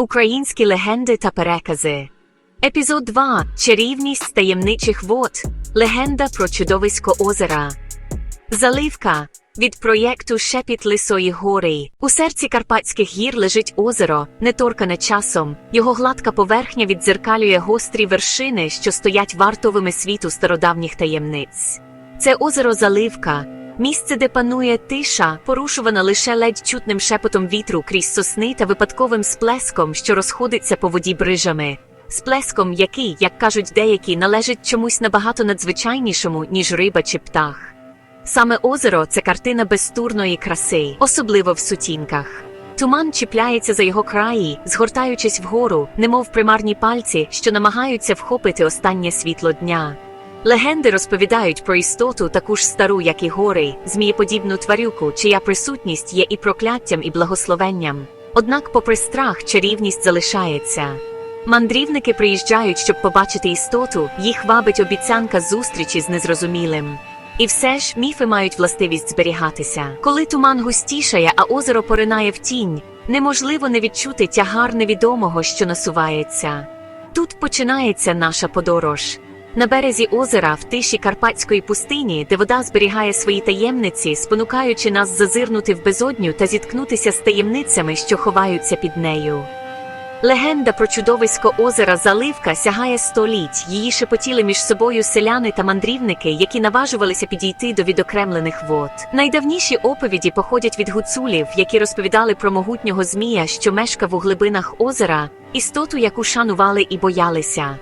Українські легенди та перекази. Епізод 2. Чарівність таємничих вод. Легенда про чудовисько озера. Заливка. Від проєкту Шепіт Лисої гори. У серці Карпатських гір лежить озеро, неторкане часом. Його гладка поверхня віддзеркалює гострі вершини, що стоять вартовими світу стародавніх таємниць. Це озеро Заливка, місце, де панує тиша, порушувана лише ледь чутним шепотом вітру крізь сосни та випадковим сплеском, що розходиться по воді брижами. Сплеском, який, як кажуть деякі, належить чомусь набагато надзвичайнішому, ніж риба чи птах. Саме озеро це картина безтурної краси, особливо в сутінках. Туман чіпляється за його краї, згортаючись вгору, немов примарні пальці, що намагаються вхопити останнє світло дня. Легенди розповідають про істоту, таку ж стару, як і гори, змієподібну тварюку, чия присутність є і прокляттям, і благословенням. Однак, попри страх, чарівність залишається. Мандрівники приїжджають, щоб побачити істоту, їх вабить обіцянка зустрічі з незрозумілим. І все ж міфи мають властивість зберігатися. Коли туман густішає, а озеро поринає в тінь, неможливо не відчути тягар невідомого, що насувається. Тут починається наша подорож. На березі озера, в тиші Карпатської пустині, де вода зберігає свої таємниці, спонукаючи нас зазирнути в безодню та зіткнутися з таємницями, що ховаються під нею. Легенда про чудовисько озера Заливка сягає століть. Її шепотіли між собою селяни та мандрівники, які наважувалися підійти до відокремлених вод. Найдавніші оповіді походять від гуцулів, які розповідали про могутнього змія, що мешкав у глибинах озера, істоту, яку шанували і боялися.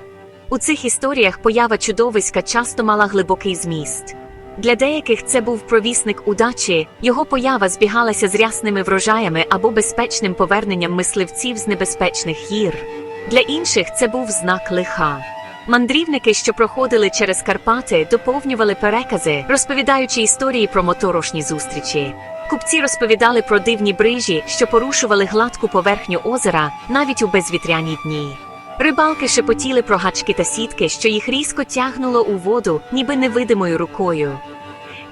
У цих історіях поява чудовиська часто мала глибокий зміст. Для деяких це був провісник удачі, його поява збігалася з рясними врожаями або безпечним поверненням мисливців з небезпечних гір. Для інших це був знак лиха. Мандрівники, що проходили через Карпати, доповнювали перекази, розповідаючи історії про моторошні зустрічі. Купці розповідали про дивні брижі, що порушували гладку поверхню озера навіть у безвітряні дні. Рибалки шепотіли про гачки та сітки, що їх різко тягнуло у воду, ніби невидимою рукою.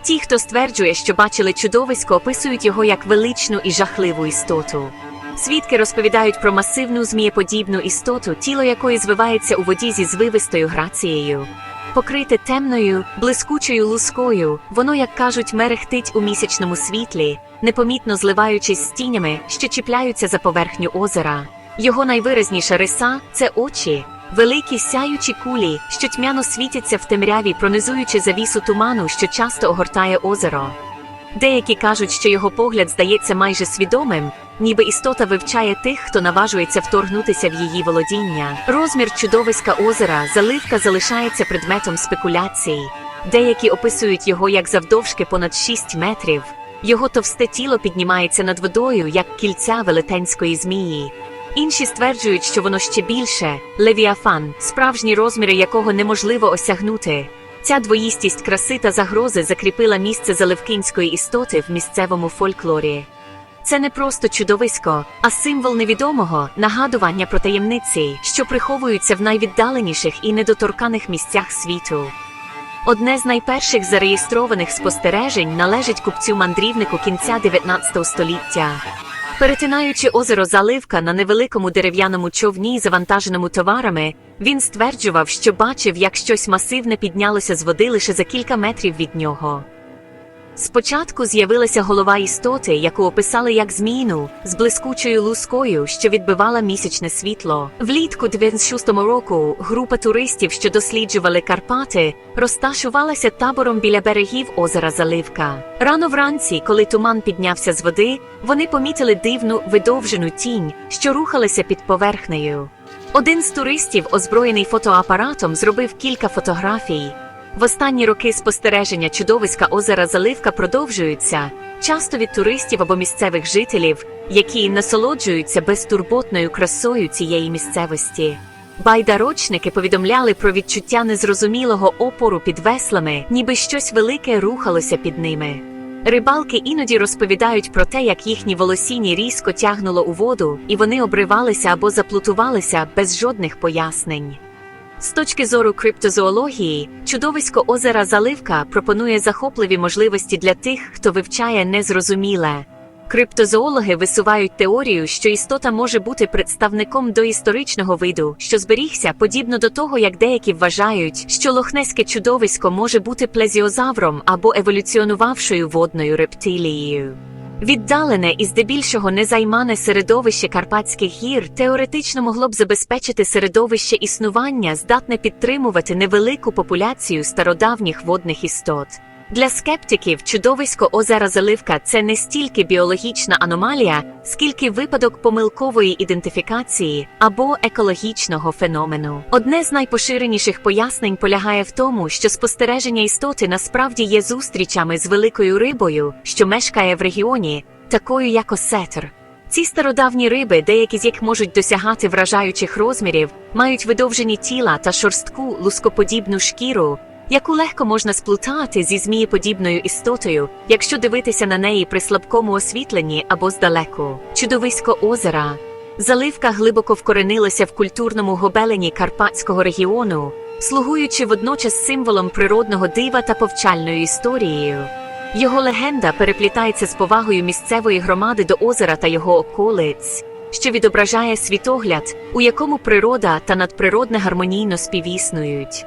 Ті, хто стверджує, що бачили чудовисько, описують його як величну і жахливу істоту. Свідки розповідають про масивну змієподібну істоту, тіло якої звивається у воді зі звивистою грацією. Покрите темною, блискучою лускою, воно, як кажуть, мерехтить у місячному світлі, непомітно зливаючись з тінями, що чіпляються за поверхню озера. Його найвиразніша риса це очі, великі сяючі кулі, що тьмяно світяться в темряві, пронизуючи завісу туману, що часто огортає озеро. Деякі кажуть, що його погляд здається майже свідомим, ніби істота вивчає тих, хто наважується вторгнутися в її володіння. Розмір чудовиська озера, заливка залишається предметом спекуляцій. Деякі описують його як завдовжки понад 6 метрів. Його товсте тіло піднімається над водою, як кільця велетенської змії. Інші стверджують, що воно ще більше левіафан, справжні розміри якого неможливо осягнути. Ця двоїстість краси та загрози закріпила місце заливкинської істоти в місцевому фольклорі. Це не просто чудовисько, а символ невідомого нагадування про таємниці, що приховуються в найвіддаленіших і недоторканих місцях світу. Одне з найперших зареєстрованих спостережень належить купцю мандрівнику кінця 19 століття. Перетинаючи озеро Заливка на невеликому дерев'яному човні, завантаженому товарами, він стверджував, що бачив, як щось масивне піднялося з води лише за кілька метрів від нього. Спочатку з'явилася голова істоти, яку описали як зміїну, з блискучою лускою, що відбивала місячне світло. Влітку 96 року група туристів, що досліджували Карпати, розташувалася табором біля берегів озера Заливка. Рано вранці, коли туман піднявся з води, вони помітили дивну видовжену тінь, що рухалася під поверхнею. Один з туристів, озброєний фотоапаратом, зробив кілька фотографій. В останні роки спостереження чудовиська озера Заливка продовжуються, часто від туристів або місцевих жителів, які насолоджуються безтурботною красою цієї місцевості. Байдарочники повідомляли про відчуття незрозумілого опору під веслами, ніби щось велике рухалося під ними. Рибалки іноді розповідають про те, як їхні волосіні різко тягнуло у воду, і вони обривалися або заплутувалися без жодних пояснень. З точки зору криптозоології, чудовисько озера Заливка пропонує захопливі можливості для тих, хто вивчає незрозуміле. Криптозоологи висувають теорію, що істота може бути представником доісторичного виду, що зберігся, подібно до того, як деякі вважають, що лохнеське чудовисько може бути плезіозавром або еволюціонувавшою водною рептилією. Віддалене і здебільшого незаймане середовище Карпатських гір теоретично могло б забезпечити середовище існування, здатне підтримувати невелику популяцію стародавніх водних істот. Для скептиків чудовисько озера Заливка це не стільки біологічна аномалія, скільки випадок помилкової ідентифікації або екологічного феномену. Одне з найпоширеніших пояснень полягає в тому, що спостереження істоти насправді є зустрічами з великою рибою, що мешкає в регіоні, такою як осетр. Ці стародавні риби, деякі з яких можуть досягати вражаючих розмірів, мають видовжені тіла та шорстку лускоподібну шкіру, яку легко можна сплутати зі змієподібною істотою, якщо дивитися на неї при слабкому освітленні або здалеку. Чудовисько озера. Заливка глибоко вкоренилася в культурному гобелені Карпатського регіону, слугуючи водночас символом природного дива та повчальною історією. Його легенда переплітається з повагою місцевої громади до озера та його околиць, що відображає світогляд, у якому природа та надприродне гармонійно співіснують.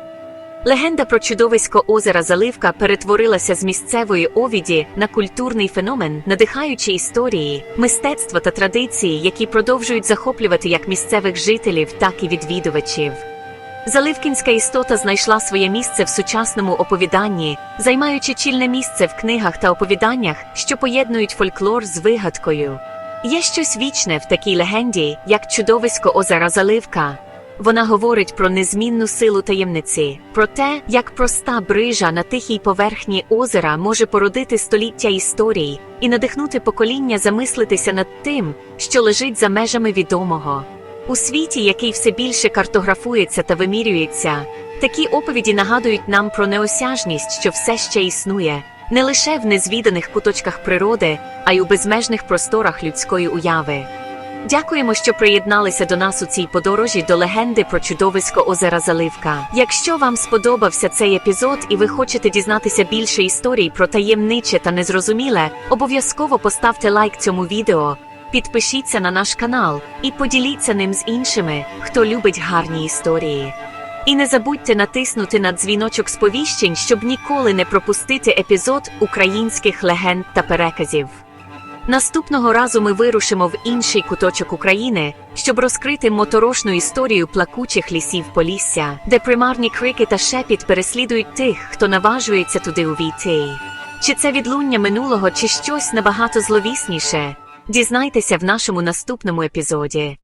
Легенда про чудовисько озера Заливка перетворилася з місцевої овіді на культурний феномен, надихаючи історії, мистецтво та традиції, які продовжують захоплювати як місцевих жителів, так і відвідувачів. Заливкінська істота знайшла своє місце в сучасному оповіданні, займаючи чільне місце в книгах та оповіданнях, що поєднують фольклор з вигадкою. Є щось вічне в такій легенді, як чудовисько озера Заливка. Вона говорить про незмінну силу таємниці, про те, як проста брижа на тихій поверхні озера може породити століття історій і надихнути покоління замислитися над тим, що лежить за межами відомого. У світі, який все більше картографується та вимірюється, такі оповіді нагадують нам про неосяжність, що все ще існує, не лише в незвіданих куточках природи, а й у безмежних просторах людської уяви. Дякуємо, що приєдналися до нас у цій подорожі до легенди про чудовисько озера Заливка. Якщо вам сподобався цей епізод і ви хочете дізнатися більше історій про таємниче та незрозуміле, обов'язково поставте лайк цьому відео, підпишіться на наш канал і поділіться ним з іншими, хто любить гарні історії. І не забудьте натиснути на дзвіночок сповіщень, щоб ніколи не пропустити епізод українських легенд та переказів. Наступного разу ми вирушимо в інший куточок України, щоб розкрити моторошну історію плакучих лісів Полісся, де примарні крики та шепіт переслідують тих, хто наважується туди увійти. Чи це відлуння минулого, чи щось набагато зловісніше? Дізнайтеся в нашому наступному епізоді.